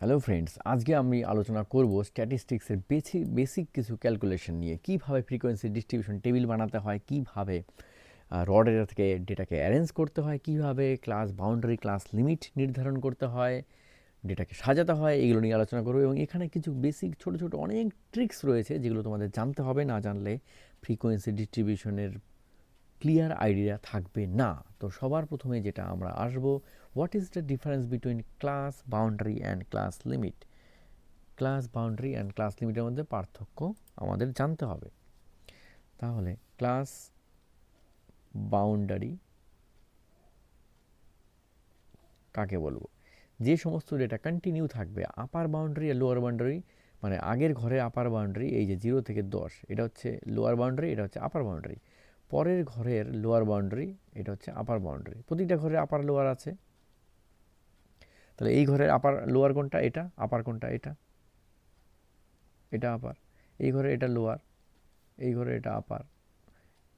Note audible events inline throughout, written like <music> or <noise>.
Hello friends আজকে আমি আলোচনা করব স্ট্যাটিস্টিক্সের বেসিক বেসিক কিছু ক্যালকুলেশন নিয়ে। কীভাবে ফ্রিকোয়েন্সি ডিস্ট্রিবিউশন টেবিল বানাতে হয়, কীভাবে র ডেটা থেকে ডেটাকে অ্যারেঞ্জ করতে হয়, কীভাবে ক্লাস বাউন্ডারি ক্লাস লিমিট নির্ধারণ করতে হয় ডেটাকে সাজাতে হয়, এগুলো নিয়ে আলোচনা করব এবং এখানে কিছু বেসিক ছোট ছোট অনেক ট্রিক্স রয়েছে যেগুলো তোমাদের জানতে হবে, না জানলে ফ্রিকোয়েন্সি ডিস্ট্রিবিউশনের ক্লিয়ার আইডিয়া থাকবে না। তো সবার প্রথমে যেটা আমরা আসব what is the difference between class boundary and class limit class boundary and class লিমিটের মধ্যে পার্থক্য আমাদের জানতে হবে। তাহলে ক্লাস বাউন্ডারি কাকে বলব? যে সমস্ত ডেটা কন্টিনিউ থাকবে আপার বাউন্ডারি আর লোয়ার বাউন্ডারি মানে আগের ঘরে আপার বাউন্ডারি এই যে জিরো থেকে দশ, এটা হচ্ছে লোয়ার বাউন্ডারি এটা হচ্ছে আপার বাউন্ডারি পরের ঘরের লোয়ার বাউন্ডারি এটা হচ্ছে আপার বাউন্ডারি প্রতিটা ঘরে আপার লোয়ার আছে। তাহলে এই ঘরের আপার লোয়ার কোনটা? এটা আপার কোনটা? এটা। এটা আপার এই ঘরে এটা লোয়ার এই ঘরে এটা আপার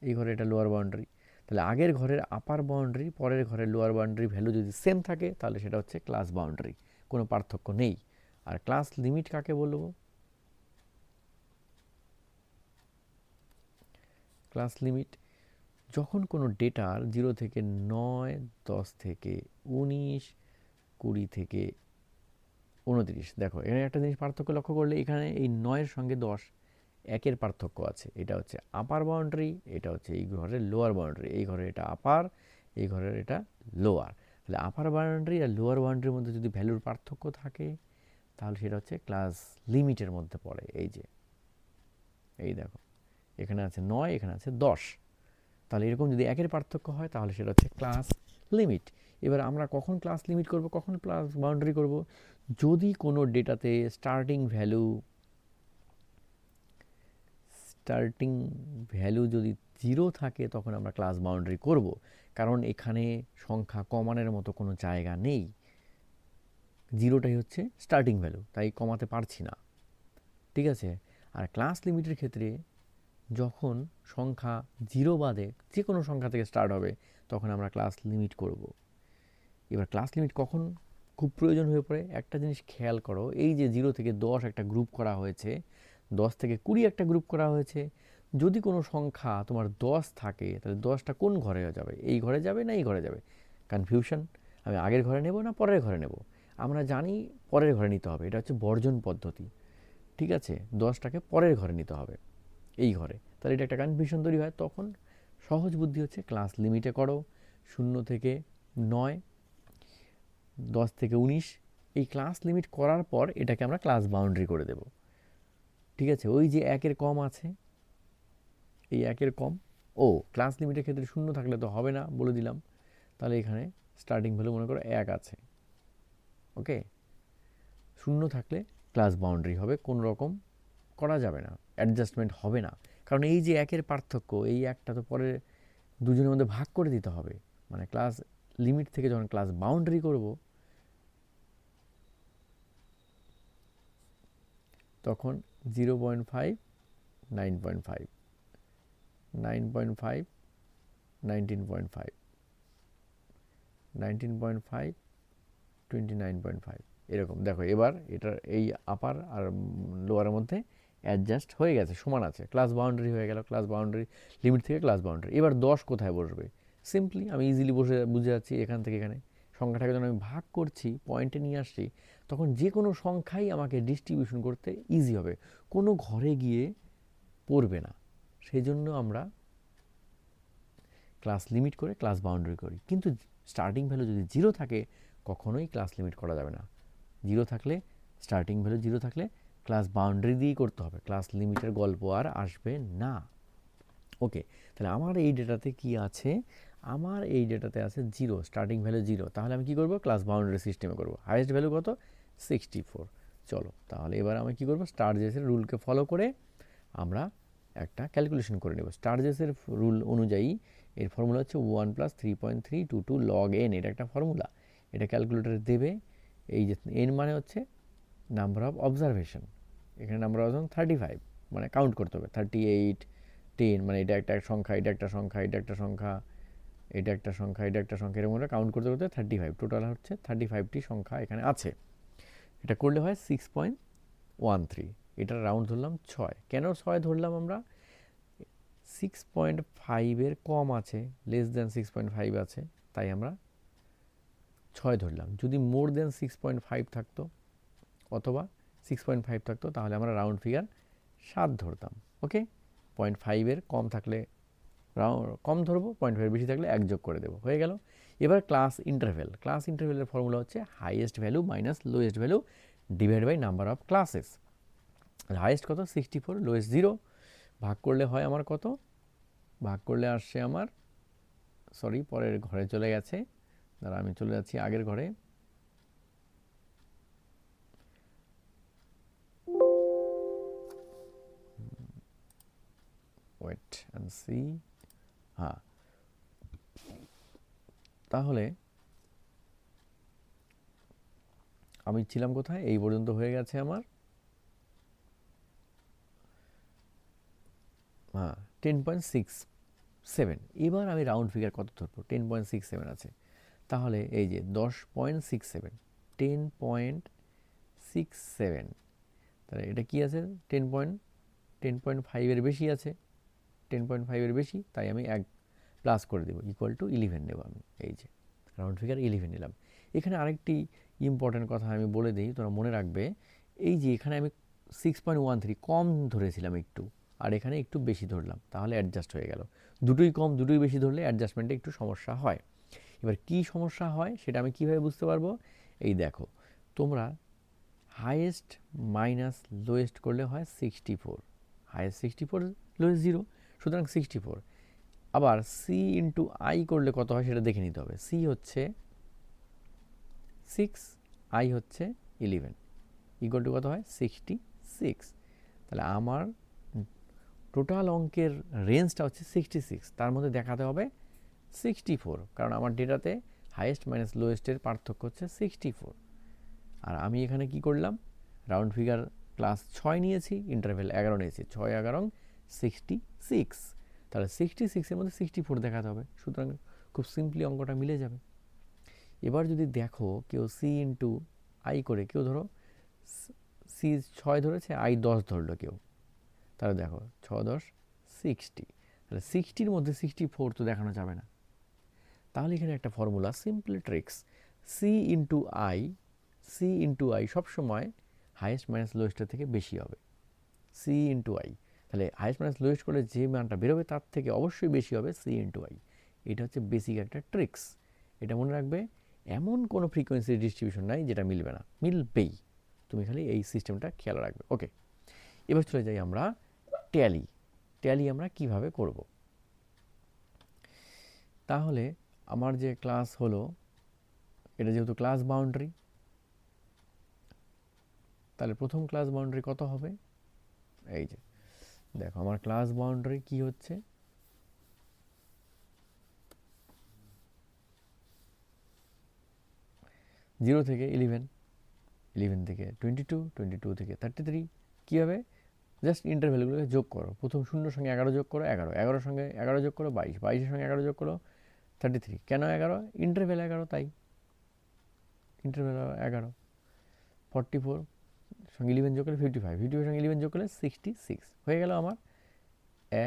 এই ঘরে এটা লোয়ার বাউন্ডারি তাহলে আগের ঘরের আপার বাউন্ডারি পরের ঘরের লোয়ার বাউন্ডারি ভ্যালু যদি সেম থাকে, তাহলে সেটা হচ্ছে ক্লাস বাউন্ডারি কোনো পার্থক্য নেই। আর ক্লাস লিমিট কাকে বলব? ক্লাস লিমিট যখন কোনো ডেটার জিরো থেকে নয়, দশ থেকে উনিশ কুড়ি থেকে উনত্রিশ। দেখো, এখানে একটা জিনিস পার্থক্য লক্ষ্য করলে এখানে এই নয়ের সঙ্গে দশ একের পার্থক্য আছে। এটা হচ্ছে আপার বাউন্ডারি এটা হচ্ছে এই ঘরের লোয়ার বাউন্ডারি এই ঘরের এটা আপার এই ঘরের এটা লোয়ার তাহলে আপার বাউন্ডারি আর লোয়ার বাউন্ডারির মধ্যে যদি ভ্যালুর পার্থক্য থাকে, তাহলে সেটা হচ্ছে ক্লাস লিমিটের মধ্যে পড়ে। এই যে, এই দেখো, এখানে আছে নয়, এখানে আছে দশ। তাহলে এরকম যদি একের পার্থক্য হয়, তাহলে সেটা হচ্ছে ক্লাস লিমিট এবার আমরা কখন ক্লাস লিমিট করব, কখন ক্লাস বাউন্ডারি করব? যদি কোনো ডেটাতে স্টার্টিং ভ্যালু স্টার্টিং ভ্যালু যদি জিরো থাকে, তখন আমরা ক্লাস বাউন্ডারি করব। কারণ এখানে সংখ্যা কমানোর মতো কোনো জায়গা নেই। জিরোটাই হচ্ছে স্টার্টিং ভ্যালু তাই কমাতে পারছি না। ঠিক আছে? আর ক্লাস লিমিটের ক্ষেত্রে যখন সংখ্যা জিরো বাদে যে কোনো সংখ্যা থেকে স্টার্ট হবে, তখন আমরা ক্লাস লিমিট করব। এবার ক্লাস লিমিট কখন খুব প্রয়োজন হয়ে পড়ে? একটা জিনিস খেয়াল করো, এই যে জিরো থেকে দশ একটা গ্রুপ করা হয়েছে, দশ থেকে কুড়ি একটা গ্রুপ করা হয়েছে, যদি কোনো সংখ্যা তোমার দশ থাকে, তাহলে দশটা কোন ঘরে যাবে? এই ঘরে যাবে না এই ঘরে যাবে? কনফিউশন আমি আগের ঘরে নেব না পরের ঘরে নেব? আমরা জানি পরের ঘরে নিতে হবে, এটা হচ্ছে বর্জন পদ্ধতি। ঠিক আছে? দশটাকে পরের ঘরে নিতে হবে। এই ঘরে। তাহলে এটা একটা কনফিউশন তৈরি হয়। তখন সহজ বুদ্ধি হচ্ছে ক্লাস লিমিটে করো, শূন্য থেকে নয়, দশ থেকে উনিশ। এই ক্লাস লিমিট করার পর এটাকে আমরা ক্লাস বাউন্ডারি করে দেব। ঠিক আছে? ওই যে একের কম আছে, এই একের কম, ও ক্লাস লিমিটের ক্ষেত্রে শূন্য থাকলে তো হবে না বলে দিলাম। তাহলে এখানে স্টার্টিং ভ্যালু মনে করো এক আছে। ওকে শূন্য থাকলে ক্লাস বাউন্ডারি হবে, কোনো রকম করা যাবে না। অ্যাডজাস্টমেন্ট হবে না। কারণ এই যে একের পার্থক্য, এই একটা তো পরে দুজনের মধ্যে ভাগ করে দিতে হবে। মানে ক্লাস লিমিট থেকে যখন ক্লাস বাউন্ডারি করব, তখন zero point five nine point five nine point five nineteen point five nineteen point five twenty nine point five এরকম। দেখো, এবার এটার এই আপার আর লোয়ারের মধ্যে অ্যাডজাস্ট হয়ে গেছে, সমান আছে। ক্লাস বাউন্ডারি হয়ে গেল ক্লাস বাউন্ডারি লিমিট থেকে ক্লাস বাউন্ডারি এবার দশ কোথায় বসবে? সিম্পলি আমি ইজিলি বসে, বুঝে যাচ্ছি এখান থেকে এখানে। সংখ্যাটাকে যখন আমি ভাগ করছি পয়েন্টে নিয়ে আসছি, তখন যে কোনো সংখ্যাই আমাকে ডিস্ট্রিবিউশন করতে ইজি হবে। কোনো ঘরে গিয়ে পড়বে না। সেই জন্য আমরা ক্লাস লিমিট করে ক্লাস বাউন্ডারি করি। কিন্তু স্টার্টিং ভ্যালু যদি জিরো থাকে, কখনোই ক্লাস লিমিট করা যাবে না। জিরো থাকলে স্টার্টিং ভ্যালু জিরো থাকলে ক্লাস বাউন্ডারি দিয়েই করতে হবে। ক্লাস লিমিটের গল্প আর আসবে না। ওকে তাহলে আমার এই ডেটাতে কি আছে? আমার এই ডেটাতে আছে জিরো স্টার্টিং ভ্যালু জিরো তাহলে আমি কি করব? ক্লাস বাউন্ডারি সিস্টেমে করব। হাইয়েস্ট ভ্যালু কত? সিক্সটি ফোর চলো, তাহলে এবার আমি কি করব? স্টারজেসের রুলকে ফলো করে আমরা একটা ক্যালকুলেশন করে নেব। স্টারজেসের রুল অনুযায়ী এর ফর্মুলা হচ্ছে one plus three point three two two log N এটা একটা ফর্মুলা এটা ক্যালকুলেটারে দেবে। এই যে এন মানে হচ্ছে নাম্বার অফ অবজারভেশন এখানে নাম্বার অফ থার্টি ফাইভ মানে কাউন্ট করতে হবে। থার্টি এইট টেন মানে এটা একটা সংখ্যা, এটা একটা সংখ্যা, এটা একটা সংখ্যা, এটা একটা সংখ্যা, এটা একটা সংখ্যা, এরকম কাউন্ট করতে করতে থার্টি ফাইভ টোটাল হচ্ছে থার্টি ফাইভটি সংখ্যা এখানে আছে। এটা করলে হয় সিক্স পয়েন্ট ওয়ান থ্রি এটা রাউন্ড ধরলাম ছয়। কেন ছয় ধরলাম আমরা? সিক্স পয়েন্ট ফাইভের কম আছে less than six point five আছে, তাই আমরা ছয় ধরলাম। যদি more than six point five থাকতো, অথবা সিক্স পয়েন্ট ফাইভ থাকতো, তাহলে আমরা রাউন্ড ফিগার সাত ধরতাম ওকে পয়েন্ট ফাইভের কম থাকলে কম ধরবো পয়েন্ট ফাইভ বেশি থাকলে এক যোগ করে দেবো, হয়ে গেল। এবার ক্লাস ইন্টারভেল ক্লাস ইন্টারভেলের ফর্মুলা হচ্ছে highest value minus lowest value divide by number of classes highest কত? সিক্সটি ফোর লোয়েস্ট জিরো ভাগ করলে হয় আমার কত? ভাগ করলে আসছে আমার সরি পরের ঘরে চলে গেছে, দাঁড়া আমি চলে যাচ্ছি আগের ঘরে। অ্যান্ড সি হ্যাঁ তাহলে আমি ছিলাম কোথায়? এই পর্যন্ত হয়ে গেছে আমার। হ্যাঁ টেন পয়েন্ট সিক্স সেভেন এবার আমি রাউন্ড ফিগার কত ধরবো? টেন পয়েন্ট সিক্স সেভেন আছে। তাহলে এই যে দশ point six seven ten point six seven তাহলে এটা কি আছে? টেন পয়েন্ট টেন পয়েন্ট ফাইভের বেশি আছে। টেন পয়েন্ট ফাইভের বেশি, তাই আমি এক প্লাস করে দেবো ইকুয়াল টু ইলেভেন নেব আমি, এই যে রাউন্ড ফিগার ইলেভেন নিলাম। এখানে আরেকটি ইম্পর্ট্যান্ট কথা আমি বলে দিই, তোমরা মনে রাখবে, এই যে এখানে আমি সিক্স পয়েন্ট ওয়ান থ্রি কম ধরেছিলাম একটু, আর এখানে একটু বেশি ধরলাম, তাহলে অ্যাডজাস্ট হয়ে গেল। দুটোই কম, দুটোই বেশি ধরলে অ্যাডজাস্টমেন্টে একটু সমস্যা হয়। এবার কি সমস্যা হয় সেটা আমি কীভাবে বুঝতে পারব? এই দেখো, তোমরা হাইয়েস্ট মাইনাস লোয়েস্ট করলে হয় sixty four highest sixty four lowest zero সুতরাং সিক্সটি ফোর আবার সি ইন্টু আই করলে কত হয় সেটা দেখে নিতে হবে। সি হচ্ছে সিক্স আই হচ্ছে ইলেভেন ইকুয়াল টু কত হয়? সিক্সটি সিক্স তাহলে আমার টোটাল অঙ্কের রেঞ্জটা হচ্ছে সিক্সটি সিক্স তার মধ্যে দেখাতে হবে সিক্সটি ফোর কারণ আমার ডেটাতে হাইয়েস্ট মাইনাস লোয়েস্টের পার্থক্য হচ্ছে সিক্সটি ফোর আর আমি এখানে কি করলাম? রাউন্ড ফিগার ক্লাস ছয় নিয়েছি ইন্টারভেল এগারো নিয়েছি। ছয় এগারো সিক্সটি সিক্স তাহলে সিক্সটি সিক্সের মধ্যে সিক্সটি ফোর দেখাতে হবে। সুতরাং খুব সিম্পলি অঙ্কটা মিলে যাবে। এবার যদি দেখো কেউ সি ইন্টু আই করে, কেউ ধরো সি ছয় ধরেছে আই দশ ধরলো কেউ। তাহলে দেখো ছ দশ সিক্সটি তাহলে সিক্সটির মধ্যে সিক্সটি ফোর তো দেখানো যাবে না। তাহলে এখানে একটা formula simple tricks C into I C into I সবসময় হাইয়েস্ট মাইনাস লোয়েস্টের থেকে বেশি হবে। সি ইন্টু আই তাহলে হাইয়েস্ট মাইনাস লোয়েস্ট করলে যে মানটা বেরোবে তার থেকে অবশ্যই বেশি হবে সি ইন্টু আই এটা হচ্ছে বেসিক একটা ট্রিক্স এটা মনে রাখবে, এমন কোনো ফ্রিকোয়েন্সি ডিস্ট্রিবিউশন নাই যেটা মিলবে না, মিলবেই। তুমি খালি এই সিস্টেমটা খেয়াল রাখবে। ওকে এবার চলে যাই আমরা ট্যালি ট্যালি আমরা কীভাবে করব? তাহলে আমার যে ক্লাস হলো, এটা যেহেতু ক্লাস বাউন্ডারি তাহলে প্রথম ক্লাস বাউন্ডারি কত হবে? এই যে দেখো, আমার ক্লাস বাউন্ডারি কি হচ্ছে? জিরো থেকে ইলেভেন ইলেভেন থেকে টোয়েন্টি টু টোয়েন্টি টু থেকে থার্টি থ্রি কী হবে? জাস্ট ইন্টারভ্যালগুলোকে যোগ করো। প্রথম শূন্যর সঙ্গে এগারো যোগ করো, এগারো। এগারোর সঙ্গে এগারো যোগ করো, বাইশ। বাইশের সঙ্গে এগারো যোগ করো থার্টি থ্রি কেন এগারো? ইন্টারভ্যাল এগারো তাই। ইন্টারভ্যাল এগারো। ফর্টি ফোর সঙ্গে ইলেভেন যোগ করলে ফিফটি ফাইভ ফিফটি ফাইভ সঙ্গে ইলেভেন যোগ করলে সিক্সটি সিক্স হয়ে গেল আমার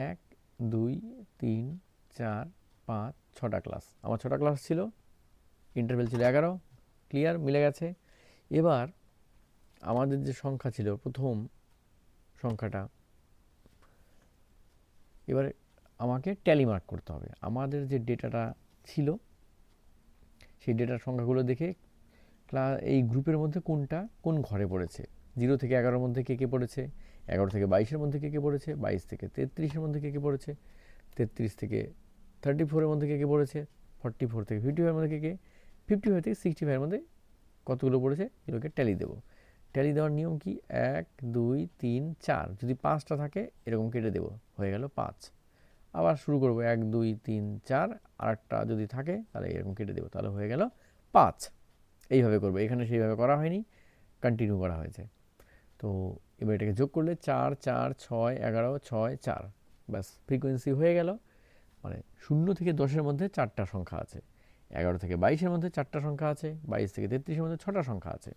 এক, দুই, তিন, চার, পাঁচ, ছটা ক্লাস আমার ছটা ক্লাস ছিল ইন্টারভেল ছিল এগারো ক্লিয়ার মিলে গেছে। এবার আমাদের যে সংখ্যা ছিল, প্রথম সংখ্যাটা, এবারে আমাকে ট্যালি মার্ক করতে হবে। আমাদের যে ডেটাটা ছিল, সেই ডেটার সংখ্যাগুলো দেখে ক্লা এই গ্রুপের মধ্যে কোনটা? কোন ঘরে পড়েছে? জিরো থেকে এগারোর মধ্যে কে কে পড়েছে? এগারো থেকে বাইশের মধ্যে কে কে পড়েছে? বাইশ থেকে তেত্রিশের মধ্যে কে কে পড়েছে? তেত্রিশ থেকে থার্টি ফোরের মধ্যে কে কে পড়েছে? ফর্টি ফোর থেকে ফিফটি ফাইভের মধ্যে কে কে? ফিফটি ফাইভ থেকে সিক্সটি ফাইভের মধ্যে কতগুলো পড়েছে? এগুলোকে ট্যালি দেবো। ট্যালি দেওয়ার নিয়ম কি? এক, দুই, তিন, চার। যদি পাঁচটা থাকে, এরকম কেটে দেবো। হয়ে গেল পাঁচ। আবার শুরু করব। এক, দুই, তিন, চার। আর একটা যদি থাকে, তাহলে এরকম কেটে দেবো। তাহলে হয়ে গেল পাঁচ। এইভাবে করব। এখানে সেইভাবে করা হয়নি কন্টিনিউ করা হয়েছে। তো এবার এটাকে যোগ করলে চার চার, ছয়, এগারো, ছয়, চার। ব্যাস ফ্রিকোয়েন্সি হয়ে গেল। মানে শূন্য থেকে দশের মধ্যে চারটা সংখ্যা আছে। এগারো থেকে বাইশের মধ্যে চারটা সংখ্যা আছে, বাইশ থেকে তেত্রিশের মধ্যে ছটা সংখ্যা আছে।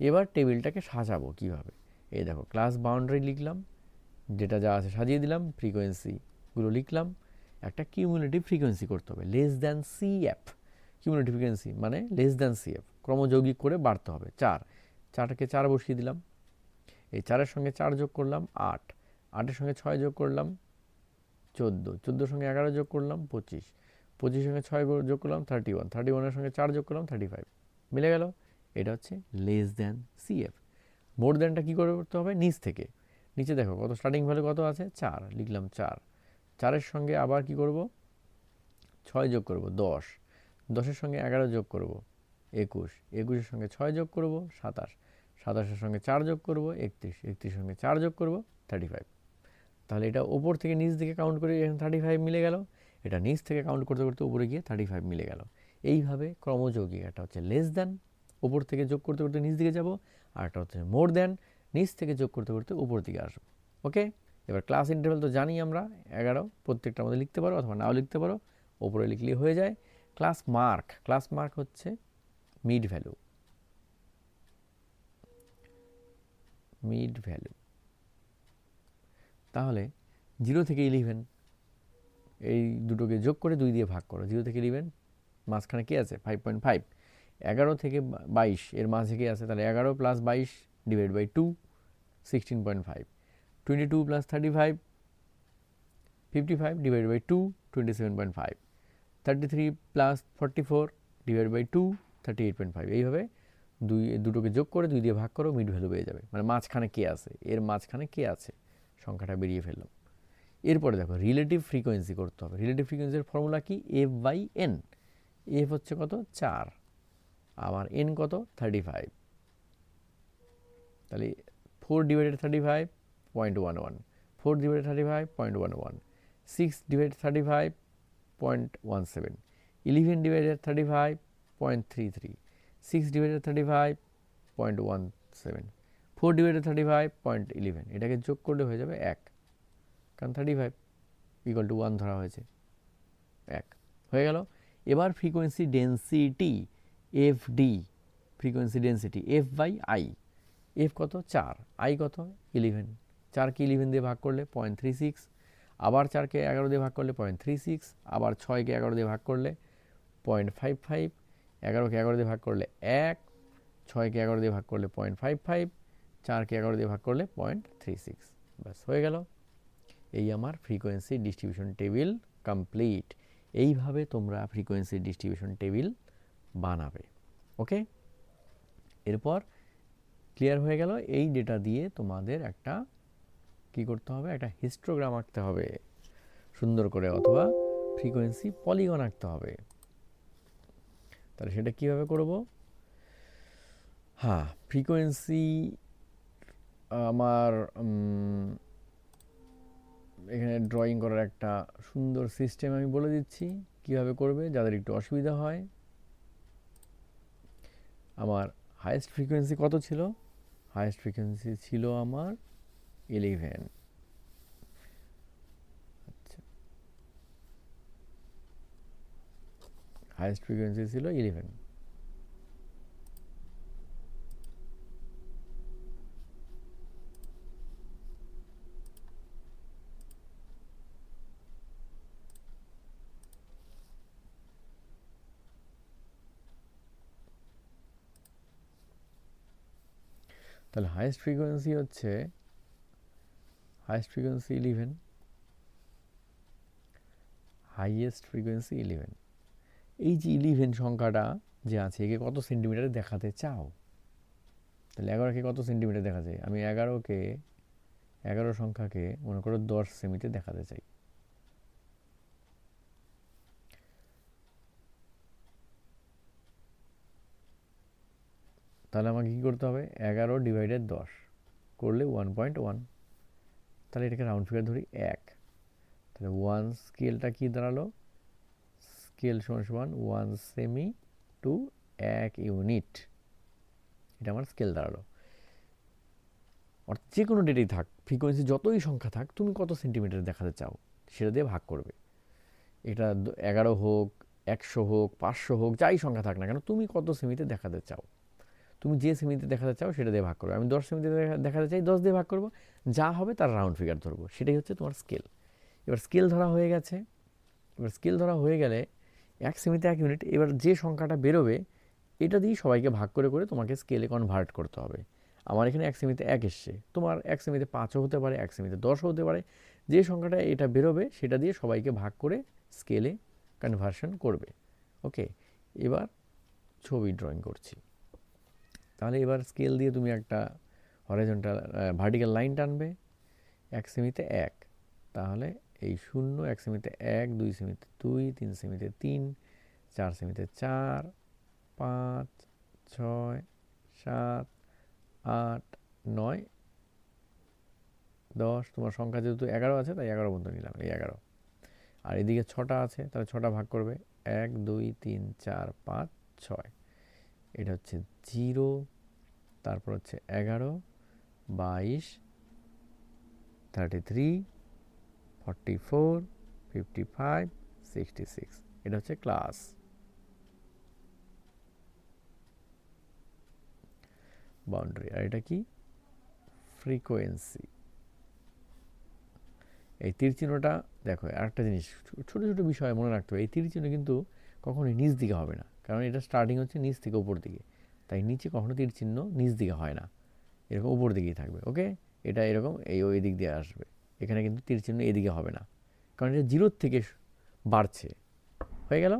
এবার টেবিলটাকে সাজাবো কীভাবে? এই দেখো ক্লাস বাউন্ডারি লিখলাম, যেটা যা আছে সাজিয়ে দিলাম ফ্রিকোয়েন্সিগুলো লিখলাম। একটা কিউমুলেটিভ ফ্রিকোয়েন্সি করতে হবে less than C F cumulative frequency মানে লেস দ্যান সি এফ ক্রমযৌগিক করে বাড়তে হবে। চার চারটাকে চার বসিয়ে দিলাম। এই চারের সঙ্গে চার যোগ করলাম আট, আটের সঙ্গে ছয় যোগ করলাম চোদ্দ, চোদ্দোর সঙ্গে এগারো যোগ করলাম পঁচিশ, পঁচিশের সঙ্গে ছয় যোগ করলাম থার্টি ওয়ান থার্টি ওয়ানের সঙ্গে চার যোগ করলাম থার্টি ফাইভ মিলে গেল? এটা হচ্ছে লেস দ্যান সিএফ মোর দ্যানটা কী করে করতে হবে? নিচ থেকে। নিচে দেখো কত স্টার্টিং ভ্যালু কত আছে? চার, লিখলাম চার। চারের সঙ্গে আবার কি করব? ছয় যোগ করব, দশ। দশের সঙ্গে এগারো যোগ করব, একুশ। একুশের সঙ্গে ছয় যোগ করব, সাতাশ। সাতাশের সঙ্গে চার যোগ করব, একত্রিশ। একত্রিশের সঙ্গে চার যোগ করব থার্টি ফাইভ তাহলে এটা ওপর থেকে নিচ দিকে কাউন্ট করে এখানে থার্টি ফাইভ মিলে গেল। এটা নিচ থেকে কাউন্ট করতে করতে উপরে গিয়ে থার্টি ফাইভ মিলে গেল। এইভাবে ক্রমযৌগিক একটা হচ্ছে লেস দ্যান ওপর থেকে যোগ করতে করতে নিচ দিকে যাব, আর একটা হচ্ছে মোর দ্যান নিচ থেকে যোগ করতে করতে উপর দিকে আসব। ওকে এবার ক্লাস ইন্টারভেল তো জানি আমরা, এগারো। প্রত্যেকটা আমাদের লিখতে পারো, অথবা নাও লিখতে পারো। ওপরে লিখলেই হয়ে যায়। ক্লাস মার্ক ক্লাস মার্ক হচ্ছে মিড ভ্যালু। Mid value. তাহলে জিরো থেকে ইলেভেন, এই দুটোকে যোগ করে দুই দিয়ে ভাগ করো। জিরো থেকে ইলেভেন, মাঝখানে কে আছে? Five point five. এগারো থেকে বাইশ, এর মাঝে কে আছে? তাহলে এগারো প্লাস বাইশ divide by two, sixteen point five. Twenty two plus thirty five, fifty five divide by two, twenty seven point five. Thirty three plus forty four divide by two thirty eight point five এইভাবে দুই, দুটোকে যোগ করে দুই দিয়ে ভাগ করো, mid value পেয়ে যাবে। মানে মাঝখানে কে আছে? এর মাঝখানে কে আছে? সংখ্যাটা বেরিয়ে ফেললাম এরপরে দেখো রিলেটিভ ফ্রিকোয়েন্সি করতে হবে। রিলেটিভ ফ্রিকোয়েন্সির ফর্মুলা কি? এফ বাই এন এফ হচ্ছে কত? চার। আমার এন কত? থার্টি ফাইভ তাহলে four divided thirty five point one one four divided thirty five point one one six divided thirty five point one seven eleven divided thirty five point three three six divided thirty five point one seven four divided thirty five point eleven এটাকে যোগ করলে হয়ে যাবে এক। কারণ thirty five equal to one ধরা হয়েছে। এক। হয়ে গেল। এবার frequency density F D frequency density F by I F কত? চার। আই কত? ইলেভেন চারকে ইলেভেন দিয়ে ভাগ করলে পয়েন্ট থ্রি সিক্স আবার চারকে এগারো দিয়ে ভাগ করলে পয়েন্ট থ্রি সিক্স আবার ছয়কে এগারো দিয়ে ভাগ করলে পয়েন্ট ফাইভ ফাইভ এগারোকে এগারো দিয়ে ভাগ করলে এক, ছয়কে এগারো দিয়ে ভাগ করলে পয়েন্ট ফাইভ ফাইভ চারকে এগারো দিয়ে ভাগ করলে পয়েন্ট থ্রি সিক্স ব্যাস, হয়ে গেল। এই আমার ফ্রিকোয়েন্সি ডিস্ট্রিবিউশন টেবিল কমপ্লিট এইভাবে তোমরা ফ্রিকোয়েন্সি ডিস্ট্রিবিউশন টেবিল বানাবে। ওকে এরপর ক্লিয়ার হয়ে গেল। এই ডেটা দিয়ে তোমাদের একটা কি করতে হবে? একটা হিস্টোগ্রাম আঁকতে হবে। সুন্দর করে অথবা ফ্রিকোয়েন্সি পলিগন আঁকতে হবে। তাহলে সেটা কীভাবে করব? হ্যাঁ ফ্রিকোয়েন্সি আমার এখানে ড্রয়িং করার একটা সুন্দর সিস্টেম আমি বলে দিচ্ছি। কীভাবে করবে? যাদের একটু অসুবিধা হয়। আমার হায়েস্ট ফ্রিকোয়েন্সি কত ছিল? হায়েস্ট ফ্রিকোয়েন্সি ছিল আমার ইলেভেন। আচ্ছা। হাইয়েস্ট ফ্রিকোয়েন্সি ছিল ইলেভেন। তাহলে হাইয়েস্ট ফ্রিকোয়েন্সি হচ্ছে highest frequency eleven highest frequency eleven এই যে ইলেভেন সংখ্যাটা যে আছে, একে কত সেন্টিমিটারে দেখাতে চাও? তাহলে এগারোকে কত সেন্টিমিটার দেখা যায় আমি এগারোকে, এগারো সংখ্যাকে মনে করো দশ সেমিতে দেখাতে চাই। তাহলে আমাকে কী করতে হবে? এগারো ডিভাইডেড দশ, করলে ওয়ান পয়েন্ট ওয়ান তাহলে এটাকে রাউন্ড ফিগার ধরি এক। তাহলে ওয়ান স্কেলটা কী দাঁড়াল? স্কেল সমান সমান ওয়ান সেমি টু এক ইউনিট এটা আমার স্কেল দাঁড়াল। অর্থাৎ যে কোনো ডেটেই থাক ফ্রিকোয়েন্সি যতই সংখ্যা থাক, তুমি কত সেন্টিমিটার দেখাতে চাও, সেটা দিয়ে ভাগ করবে। এটা এগারো হোক, একশো হোক, পাঁচশো হোক, যাই সংখ্যা থাক না কেন, তুমি কত সেমিতে দেখাতে চাও। তুমি যে সেমিতে দেখাতে চাও সেটা দিয়ে ভাগ করবে। আমি দশ সেমিতে দেখাতে চাই, দশ দিয়ে ভাগ করব। যা হবে তার রাউন্ড ফিগার ধরবো। সেটাই হচ্ছে তোমার স্কেল এবার স্কেল ধরা হয়ে গেছে। এবার স্কেল ধরা হয়ে গেলে এক সেমিতে এক ইউনিট এবার যে সংখ্যাটা বেরোবে, এটা দিয়েই সবাইকে ভাগ করে করে তোমাকে স্কেলে কনভার্ট করতে হবে। আমার এখানে এক সেমিতে এক এসছে। তোমার এক সেমিতে পাঁচও হতে পারে, এক সেমিতে দশও হতে পারে। যে সংখ্যাটা এটা বেরোবে, সেটা দিয়ে সবাইকে ভাগ করে স্কেলে কনভার্সন করবে। ওকে এবার ছবি ড্রয়িং করছি। তাহলে এবার স্কেল দিয়ে তুমি একটা হরাইজন্টাল ভার্টিক্যাল লাইন টানবে, এক সেমিতে এক। তাহলে এই শূন্য এক সেমিতে এক, দুই সেমিতে দুই, তিন সেমিতে তিন, চার সেমিতে চার, পাঁচ, ছয়, সাত, আট, নয়, দশ। তোমার সংখ্যা যেহেতু এগারো আছে, তাই এগারো পর্যন্ত নিলাম, এই এগারো। আর এদিকে ছটা আছে, তাহলে ছটা ভাগ করবে, এক, দুই, তিন, চার, পাঁচ, ছয়। এটা হচ্ছে জিরো, তারপর হচ্ছে এগারো, বাইশ thirty three forty four fifty five sixty six এটা হচ্ছে ক্লাস বাউন্ডারি আর এটা কি? ফ্রিকোয়েন্সি এই তীর চিহ্নটা, দেখো, আরেকটা জিনিস, ছোটো ছোটো বিষয় মনে রাখতে হবে, এই তীর চিহ্ন কিন্তু কখনোই নিচ দিকে হবে না। কারণ এটা স্টার্টিং হচ্ছে নিচ থেকে উপর দিকে। তাই নিচে কখনো তীর চিহ্ন নিচ দিকে হয় না। এরকম উপর দিকেই থাকবে ওকে এটা এরকম এই ওই দিক দিয়ে আসবে। এখানে কিন্তু তীর চিহ্ন এদিকে হবে না। কারণ এটা জিরোর থেকে বাড়ছে। হয়ে গেল?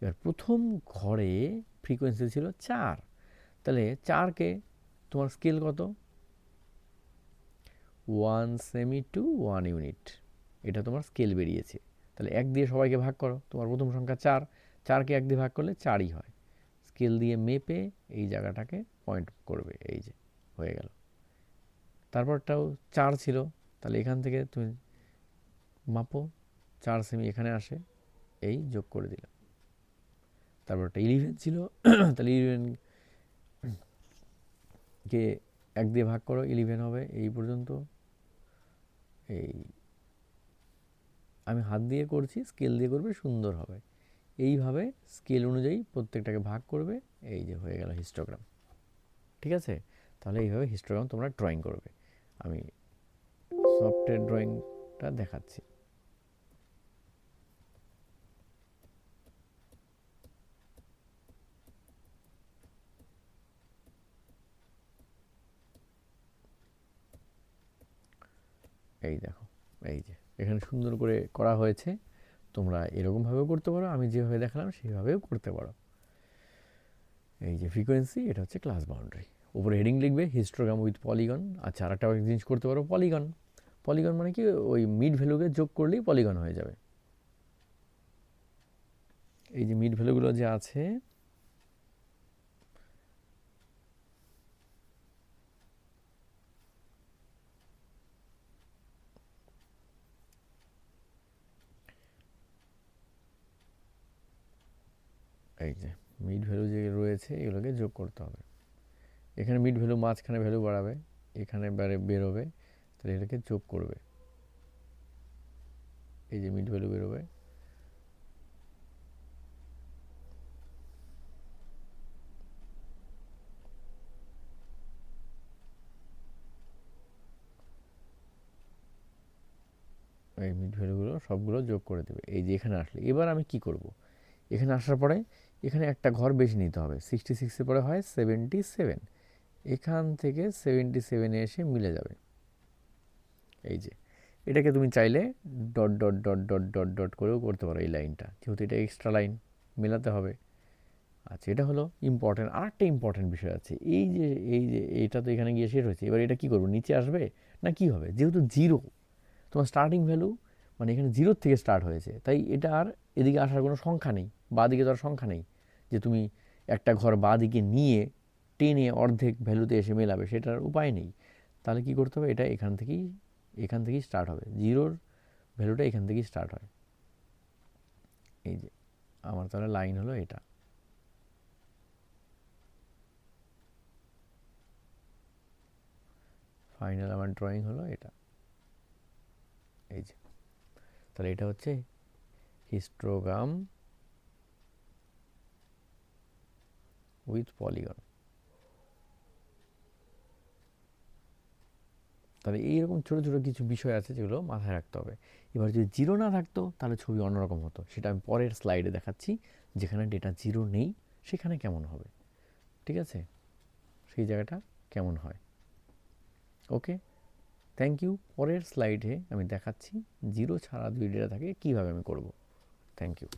এবার প্রথম ঘরে ফ্রিকোয়েন্সি ছিল চার। তাহলে চারকে তোমার স্কেল কত? One cm to one unit এটা তোমার স্কেল বেরিয়েছে। তাহলে এক দিয়ে সবাইকে ভাগ করো। তোমার প্রথম সংখ্যা চার। চারকে এক দিয়ে ভাগ করলে চারই হয়। স্কেল দিয়ে মেপে এই জায়গাটাকে পয়েন্ট করবে, এই যে, হয়ে গেল। তারপরটাও চার ছিল, তাহলে এখান থেকে তুমি মাপো, চার সেমি এখানে আসে, এই যোগ করে দিলাম। তারপরটা ইলেভেন ছিল, <clears throat> তাহলে ইলেভেন কে এক দিয়ে ভাগ করো ইলেভেন হবে এই পর্যন্ত। এই, আমি হাত দিয়ে করছি, স্কেল দিয়ে করবে সুন্দর হবে। এইভাবে স্কেল অনুযায়ী প্রত্যেকটাকে ভাগ করবে। এই যে হয়ে গেল হিস্টোগ্রাম ঠিক আছে? তাহলে এইভাবে হিস্টোগ্রাম তোমরা ড্রয়িং করবে। আমি সফটওয়্যার ড্রয়িংটা দেখাচ্ছি। এই দেখো, এই যে এখানে সুন্দর করে করা হয়েছে। তোমরা এরকমভাবেও করতে পারো, আমি যেভাবে দেখালাম সেইভাবেও করতে পারো। এই যে ফ্রিকোয়েন্সি এটা হচ্ছে ক্লাস বাউন্ডারি উপরে হেডিং লিখবে হিস্টোগ্রাম উইথ পলিগন আর একটা জিনিস করতে পারো পলিগন পলিগন মানে কি? ওই মিড ভ্যালুকে যোগ করলেই পলিগন হয়ে যাবে। এই যে মিড ভ্যালুগুলো যে আছে এই যে মিড ভ্যালু যে রয়েছে, এগুলোকে যোগ করতে হবে। এখানে মিড ভ্যালু মাঝখানে ভ্যালু বাড়াবে, এখানে বেরোবে, তাহলে এটাকে যোগ করবে। এই যে মিড ভ্যালু বেরোবে। এই মিড ভ্যালুগুলো সবগুলো যোগ করে দেবে। এই যে এখানে আসলে, এবার আমি কি করব? এখানে আসার পরে এখানে একটা ঘর বেশি নিতে হবে। সিক্সটি সিক্সের পরে হয় সেভেন্টি সেভেন এখান থেকে সেভেন্টি সেভেনে এসে মিলে যাবে। এই যে, এটাকে তুমি চাইলে dot dot dot dot dot dot করেও করতে পারো এই লাইনটা। যেহেতু এটা এক্সট্রা লাইন মেলাতে হবে। আচ্ছা এটা হলো ইম্পর্টেন্ট আর একটা ইম্পর্টেন্ট বিষয় আছে। এই যে এই যে এইটা তো এখানে গিয়ে শেষ হয়েছে। এবার এটা কী করব, নিচে আসবে না কি হবে? যেহেতু জিরো তোমার স্টার্টিং ভ্যালু মানে এখানে জিরোর থেকে স্টার্ট হয়েছে। তাই এটা আর এদিকে আসার কোনো সংখ্যা নেই, বা দিকে তো আর সংখ্যা নেই। যে তুমি একটা ঘর বা দিকে নিয়ে টেনে অর্ধেক ভ্যালুতে এসে মেলাবে, সেটার উপায় নেই। তাহলে কি করতে হবে? এটা এখান থেকেই এখান থেকেই স্টার্ট হবে। জিরোর ভ্যালুটা এখান থেকেই স্টার্ট হয়। এই যে, আমার তাহলে লাইন হলো এটা। ফাইনাল আমার ড্রয়িং হলো এটা। এই যে, তাহলে এটা হচ্ছে হিস্টোগ্রাম with polygon. তাহলে এইরকম ছোটো ছোটো কিছু বিষয় আছে যেগুলো মাথায় রাখতে হবে। এবার যদি জিরো না থাকতো, তাহলে ছবি অন্যরকম হতো। সেটা আমি পরের স্লাইডে দেখাচ্ছি, যেখানে ডেটা জিরো নেই, সেখানে কেমন হবে? ঠিক আছে? সেই জায়গাটা কেমন হয়? ওকে থ্যাংক ইউ পরের স্লাইডে আমি দেখাচ্ছি জিরো ছাড়া দুই ডেটা থাকে, কীভাবে আমি করব? Thank you